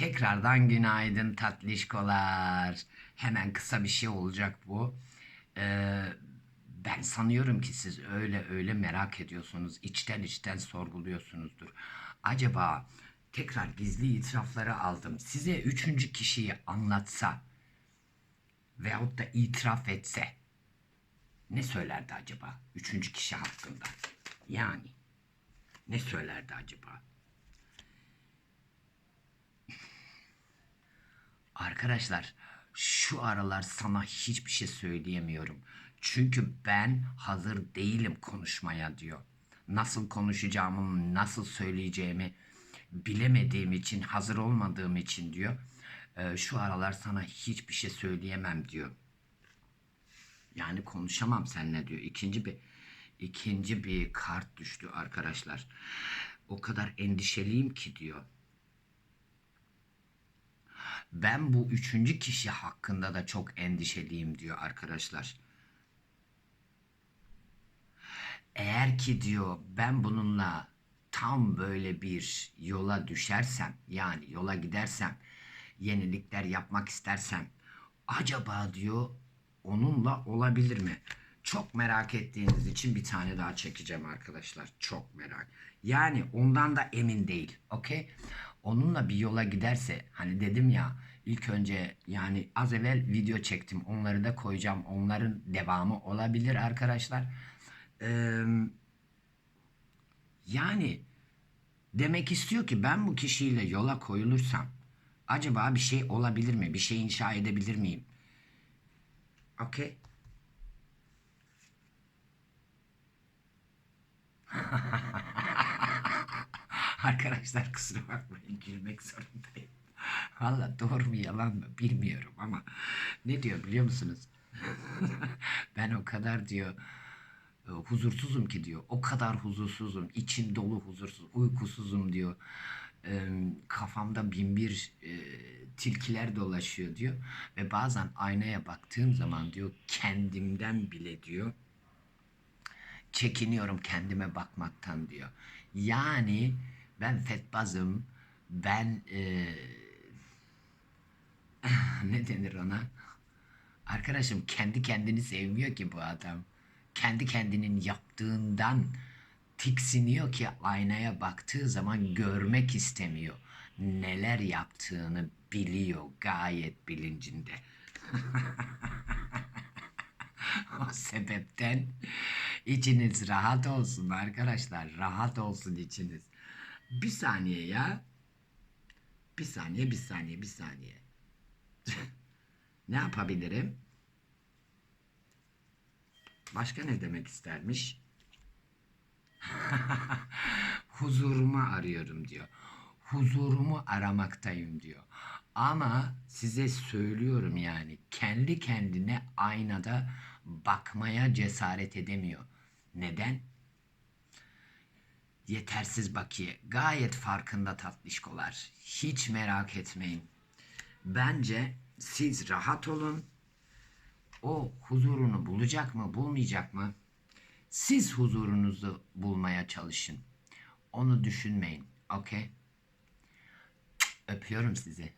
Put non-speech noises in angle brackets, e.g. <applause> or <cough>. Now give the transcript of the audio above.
Tekrardan günaydın tatlışkolar. Hemen kısa bir şey olacak bu. Ee, ben sanıyorum ki siz öyle öyle merak ediyorsunuz. içten içten sorguluyorsunuzdur. Acaba tekrar gizli itirafları aldım. Size üçüncü kişiyi anlatsa veyahut da itiraf etse ne söylerdi acaba üçüncü kişi hakkında? Yani ne söylerdi acaba? Arkadaşlar şu aralar sana hiçbir şey söyleyemiyorum. Çünkü ben hazır değilim konuşmaya diyor. Nasıl konuşacağımı, nasıl söyleyeceğimi bilemediğim için, hazır olmadığım için diyor. "e, şu aralar sana hiçbir şey söyleyemem diyor. Yani konuşamam seninle diyor. İkinci bir ikinci bir kart düştü arkadaşlar. O kadar endişeliyim ki diyor. Ben bu üçüncü kişi hakkında da çok endişeliyim diyor arkadaşlar. Eğer ki diyor ben bununla tam böyle bir yola düşersem yani yola gidersem yenilikler yapmak istersem acaba diyor onunla olabilir mi? Çok merak ettiğiniz için bir tane daha çekeceğim arkadaşlar. Çok merak. Yani ondan da emin değil. Okey? Onunla bir yola giderse hani dedim ya ilk önce yani az evvel video çektim. Onları da koyacağım. Onların devamı olabilir arkadaşlar. Eee yani demek istiyor ki ben bu kişiyle yola koyulursam acaba bir şey olabilir mi? Bir şey inşa edebilir miyim? Okey. <laughs> Arkadaşlar kusura bakmayın gülmek zorundayım. Valla doğru mu yalan mı bilmiyorum ama ne diyor biliyor musunuz? <laughs> ben o kadar diyor e, huzursuzum ki diyor. O kadar huzursuzum. içim dolu huzursuz. Uykusuzum diyor. E, kafamda bin bir e, tilkiler dolaşıyor diyor. Ve bazen aynaya baktığım zaman diyor kendimden bile diyor çekiniyorum kendime bakmaktan diyor. Yani ben fetbazım. Ben e, <laughs> ne denir ona? Arkadaşım kendi kendini sevmiyor ki bu adam. Kendi kendinin yaptığından tiksiniyor ki aynaya baktığı zaman görmek istemiyor. Neler yaptığını biliyor gayet bilincinde. <laughs> o sebepten içiniz rahat olsun arkadaşlar. Rahat olsun içiniz. Bir saniye ya. Bir saniye, bir saniye, bir saniye. <laughs> ne yapabilirim? Başka ne demek istermiş? <laughs> Huzurumu arıyorum diyor. Huzurumu aramaktayım diyor. Ama size söylüyorum yani kendi kendine aynada bakmaya cesaret edemiyor. Neden? Yetersiz bakiye. Gayet farkında tatlışkolar. Hiç merak etmeyin. Bence siz rahat olun. O huzurunu bulacak mı, bulmayacak mı? Siz huzurunuzu bulmaya çalışın. Onu düşünmeyin. Okey? Öpüyorum sizi.